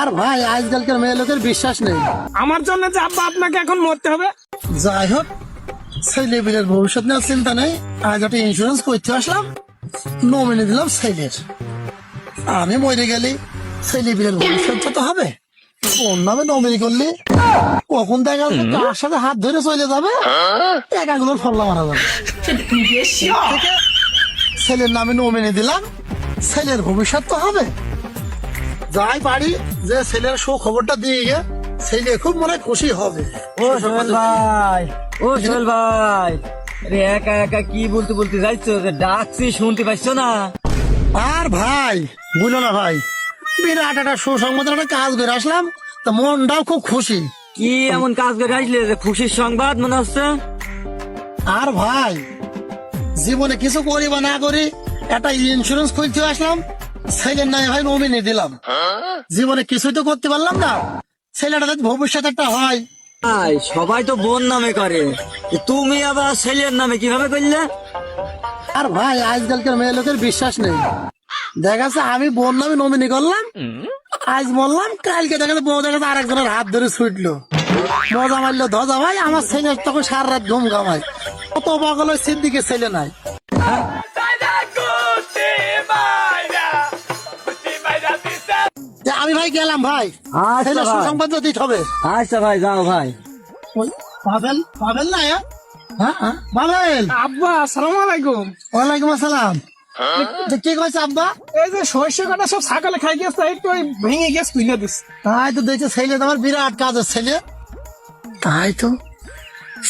আর ভাই আজকালকার মেয়ে লোকের বিশ্বাস নেই। আমার জন্য যে আব্বা আপনাকে এখন মরতে হবে? যাই হোক ছেলেপিলের ভবিষ্যৎ নিয়ে চিন্তা নেই। আজ একটা ইন্স্যুরেন্স করতে আসলাম নমিনি দিলাম ছেলের। আমি মরে গেলি ছেলেপিলের ভবিষ্যৎ তো হবে। কোন নামে নমিনি করলি কখন দেখা যাচ্ছে কার সাথে হাত ধরে চলে যাবে? টাকাগুলোর ফল্লা মারা যাবে। ছেলের নামে নমিনি দিলাম ছেলের ভবিষ্যৎ তো হবে। যাই পারি যে ছেলের সু খবরটা দিয়ে গে ছেলে খুব মনে খুশি হবে। ও সোহেল ভাই ও সোহেল ভাই। আরে একা একা কি বলতে বলতে যাইছো? যে ডাকছি শুনতে পাচ্ছ না? আর ভাই বুঝলো না ভাই। বিরাট একটা সুসংবাদ একটা কাজ করে আসলাম তা মনটাও খুব খুশি। কি এমন কাজ করে আসলে যে খুশির সংবাদ মনে হচ্ছে? আর ভাই জীবনে কিছু করি বা না করি একটা ইন্স্যুরেন্স খুলতে আসলাম ছেলের নাই ভাই নমিনি দিলাম। জীবনে কিছুই তো করতে পারলাম না। ছেলেটা যদি ভবিষ্যৎ একটা হয়। সবাই তো বোন নামে করে। তুমি আবার ছেলের নামে কীভাবে করলে? আর ভাই আজকালকার মেয়ে লোকের বিশ্বাস নেই। দেখা যাচ্ছে আমি বোন নামে নমিনি করলাম। আজ বললাম কালকে দেখা যাচ্ছে বউ দেখা যাচ্ছে আরেকজনের হাত ধরে ছুটলো। মজা মারলো ধজা ভাই আমার ছেলে তখন সারা রাত ঘুম ঘামায়। কত বগল ওই সিদ্দিকের ছেলে নাই। ভাই গেলাম ভাই? আচ্ছা সুসংবাদ দিতে হবে। আচ্ছা ভাই যাও ভাই। পাবেল পাবেল না হ্যাঁ? হ্যাঁ হ্যাঁ। পাবেল আব্বা আসসালামু আলাইকুম। ওয়ালাইকুম আসসালাম। কি কইছে আব্বা? এই যে সর্ষে কাটা সব সকালে খাই গেছে একটু ওই ভেঙে গেছে দিস। তাই তো দেখছে ছেলে তো আমার বিরাট কাজের ছেলে। তাই তো।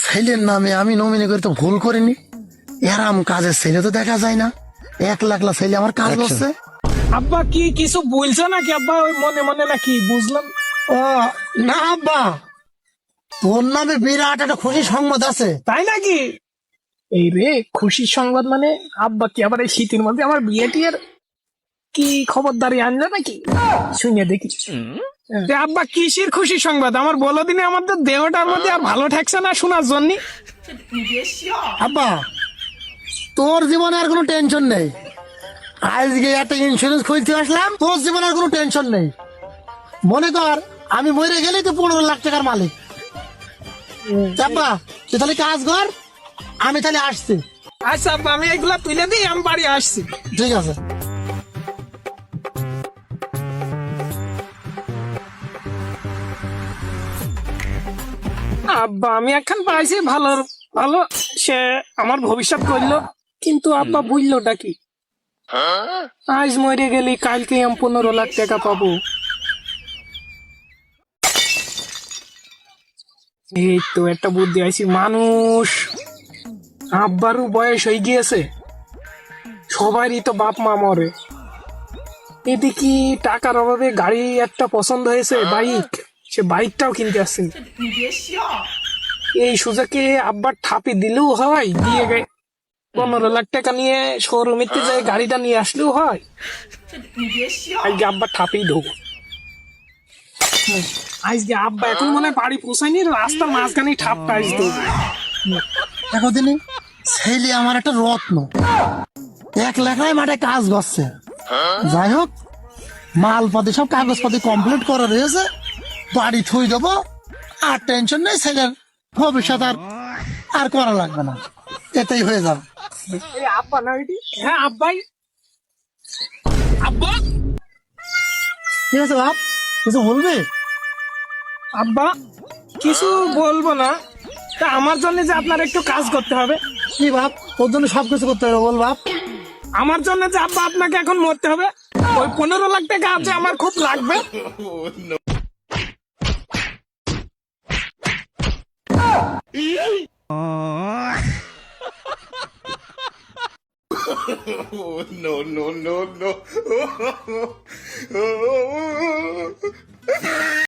ছেলের নামে আমি নমিনি করে তো ভুল করিনি। এরাম কাজের ছেলে তো দেখা যায় না। এক লাখ লাখ ছেলে আমার কাজ করছে। আব্বা কি কিছু বলছো নাকি আব্বা? ওই মনে মনে নাকি বুঝলাম। ও না আব্বা। তোর নামে বিরাট একটা খুশি সংবাদ আছে। তাই নাকি? এই রে খুশির সংবাদ মানে? আব্বা কি আবার এই শীতের মধ্যে আমার বিয়ে টিয়ের কি খবরদারি আনলো নাকি? শুনে দেখি। আব্বা কিসের খুশির সংবাদ? আমার বলো দিনে আমাদের দেহটার মধ্যে আর ভালো ঠেকছে না শোনার জন্য। আব্বা তোর জীবনে আর কোনো টেনশন নেই। আজকে একটা ইন্স্যুরেন্স খুলতে আসলাম তোর জীবনে আর কোনো টেনশন নেই। মনে কর আমি মরে গেলেই তো পনেরো লাখ টাকার মালিক। আব্বা তুই তাহলে কাজ কর আমি তাহলে আসছি। আচ্ছা আমি এগুলা তুলে দিই আমি বাড়ি আসছি। ঠিক আছে। আব্বা আমি এখন পাইছি ভালো ভালো সে আমার ভবিষ্যৎ করল। কিন্তু আব্বা বুঝলোটা কি? আজ মরে গেলি কালকে আমি পনেরো লাখ টাকা পাবো। এই তো একটা বুদ্ধি আইছি, মানুষ। আব্বারও বয়স হয়ে গিয়েছে। সবারই তো বাপ মা মরে। এদিকে টাকার অভাবে গাড়ি একটা পছন্দ হয়েছে, বাইক। সে বাইকটাও কিনতে আসছেন এই সুযোগে আব্বার ঠাপি দিলেও হয়, দিয়ে পনেরো লাখ টাকা নিয়ে শোরুমেতে যাই, গাড়িটা নিয়ে আসলেও হয়। আব্বার ঠাপেই ঢোকো। আজকে আব্বা এখন মনে বাড়ি রাস্তার মাঝখানে ঠাপটা দেখো ছেলে আমার একটা রত্ন। এক লেখায় মাঠে কাজ করছে। যাই হোক মালপাতি সব কাগজপাতি কমপ্লিট করা রয়েছে। বাড়ি থুই দেবো, আর টেনশন নেই, ছেলের ভবিষ্যৎ আর আর করা লাগবে না। এটাই হয়ে যাবে। আব্বা না হ্যাঁ আব্বাই। আব্বা? ঠিক আছে বাপ? কিছু বলবি? আব্বা কিছু বলব না। তা আমার জন্য যে আপনার একটু কাজ করতে হবে। কি বাপ? তোর জন্য সবকিছু করতে হবে বল বাপ। আমার জন্য যে আব্বা আপনাকে এখন মরতে হবে ওই পনেরো লাখ টাকা আছে আমার খুব লাগবে। No, no, no, no.